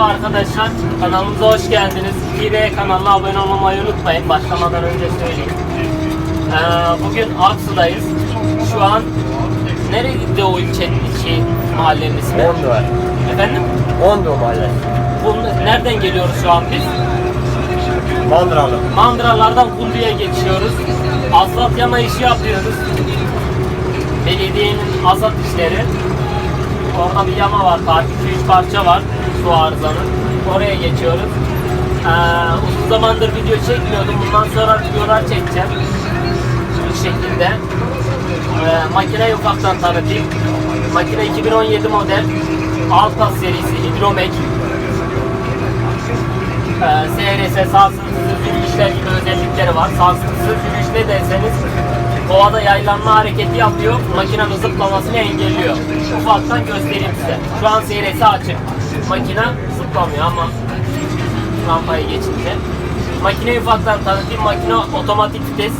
Merhaba arkadaşlar, kanalımıza hoş geldiniz. İB kanalına abone olmayı unutmayın. Başlamadan önce söyleyeyim. Ee, bugün Aksu'dayız. Şu an nerede o ilçenin içi mahallenin ismi? Mondo var. Efendim? Mondo mahalle. Bu, nereden geliyoruz şu an biz? Mandıralı. Mandıralardan Kundu'ya geçiyoruz. Asfalt yama işi yapıyoruz. Belediyenin asfalt işleri. Orada bir yama var, parça 2-3 parça var su arızanın. Oraya geçiyoruz. Ee, uzun zamandır video çekmiyordum. Bundan sonra videolar çekeceğim. Bu şekilde. Ee, makineyi ufaktan tanıtayım. Makine 2017 model. Altas serisi Hidromek. Ee, SRS sarsıntısız yürüyüşler gibi özellikleri var. Sarsıntısız yürüyüş ne derseniz kovada yaylanma hareketi yapıyor. Makinenin zıplamasını engelliyor. Ufaktan göstereyim size. Şu an SRS açık. Makine zıplamıyor ama rampaya geçince. Makineyi ufaktan tanıtayım. Makine otomatik vites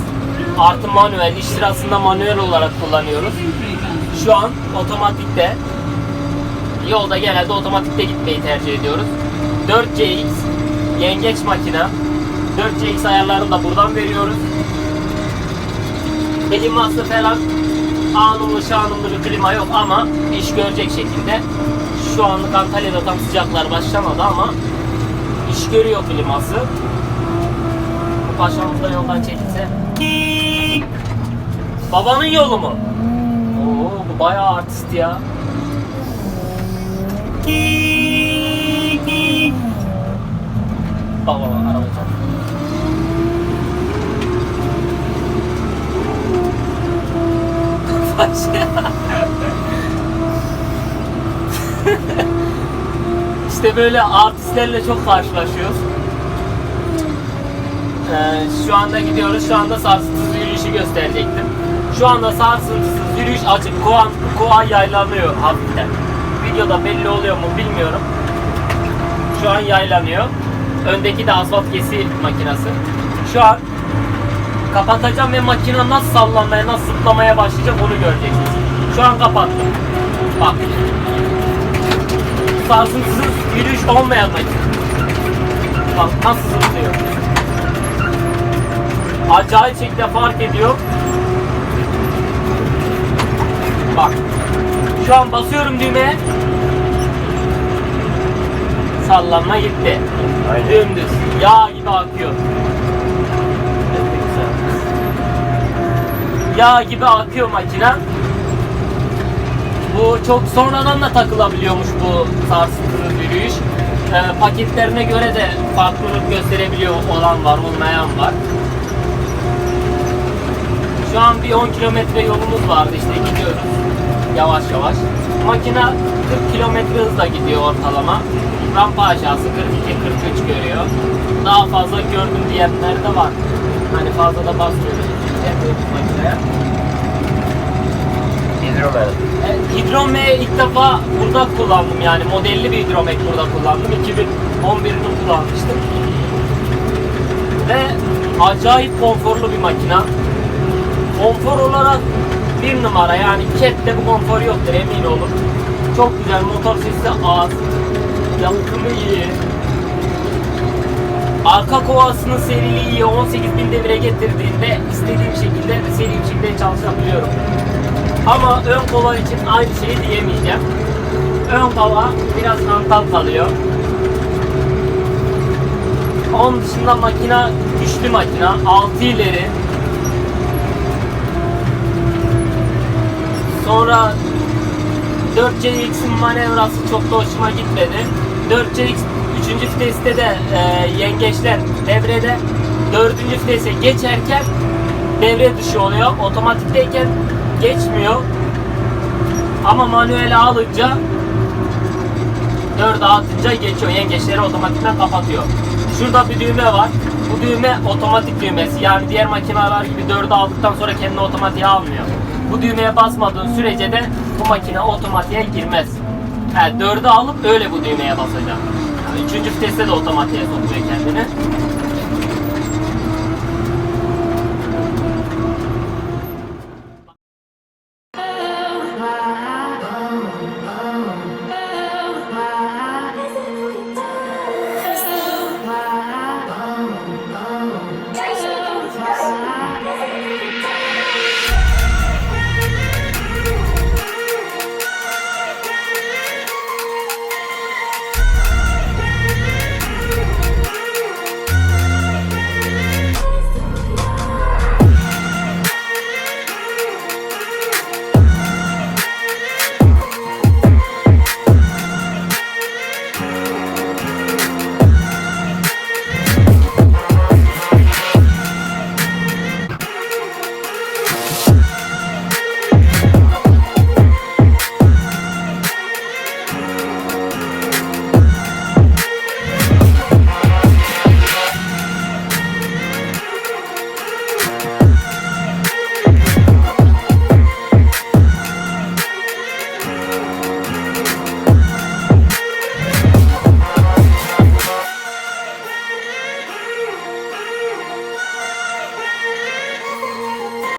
artı manuel. İş sırasında manuel olarak kullanıyoruz. Şu an otomatikte Yolda genelde otomatikte gitmeyi tercih ediyoruz. 4CX yengeç makine. 4CX ayarlarını da buradan veriyoruz. Kliması falan anımlı şanımlı bir klima yok ama iş görecek şekilde. Şu anlık Antalya'da tam sıcaklar başlamadı ama iş görüyor kliması. Bu paşamız da yoldan çekilse. Babanın yolu mu? Oo, bu bayağı artist ya. Baba araba çarptı. İşte böyle artistlerle çok karşılaşıyoruz. Ee, şu anda gidiyoruz. Şu anda sarsıntısız yürüyüşü gösterecektim. Şu anda sarsıntısız yürüyüş açık. Koa, koa yaylanıyor hafiften. Videoda belli oluyor mu bilmiyorum. Şu an yaylanıyor. Öndeki de asfalt kesi makinesi. Şu an kapatacağım ve makine nasıl sallanmaya, nasıl zıplamaya başlayacak onu göreceksiniz. Şu an kapattım. Bak. Sarsıntısız yürüyüş olmayan makine. Bak nasıl zıplıyor. Acayip şekilde fark ediyor. Bak. Şu an basıyorum düğmeye. Sallanma gitti. Aynen. Dümdüz. Yağ gibi akıyor. Yağ gibi akıyor makine. Bu çok sonradan da takılabiliyormuş bu sarsıntısız yürüyüş. Ee, paketlerine göre de farklılık gösterebiliyor olan var, olmayan var. Şu an bir 10 kilometre yolumuz vardı işte gidiyoruz yavaş yavaş. Makine 40 kilometre hızla gidiyor ortalama. Rampa aşağısı 42-43 görüyor. Daha fazla gördüm diyenler de var. Hani fazla da basmıyoruz. Yapıyoruz makineye. Hidromen. E, Hidrome ilk defa burada kullandım yani modelli bir hidromek burada kullandım. 2011'de kullanmıştım. Ve acayip konforlu bir makina. Konfor olarak bir numara yani Cat'te bu konfor yoktur emin olun. Çok güzel motor sesi az. Yalıtımı iyi. Arka kovasının seriliği iyi. 18.000 devire getirdiğinde istediğim şekilde seri şekilde çalışabiliyorum. Ama ön kova için aynı şeyi diyemeyeceğim. Ön kova biraz hantal kalıyor. Onun dışında makina güçlü makina. 6 ileri. Sonra 4CX'in manevrası çok da hoşuma gitmedi. 4CX 3. viteste de e, yengeçler devrede. 4. vitese geçerken devre dışı oluyor. Otomatikteyken geçmiyor. Ama manuel alınca 4'e atınca geçiyor. Yengeçleri otomatikten kapatıyor. Şurada bir düğme var. Bu düğme otomatik düğmesi. Yani diğer makineler gibi 4'e aldıktan sonra kendini otomatiğe almıyor. Bu düğmeye basmadığın sürece de bu makine otomatiğe girmez. Yani 4'e alıp öyle bu düğmeye basacağım. Yani 3. viteste de otomatiğe sokuyor kendini.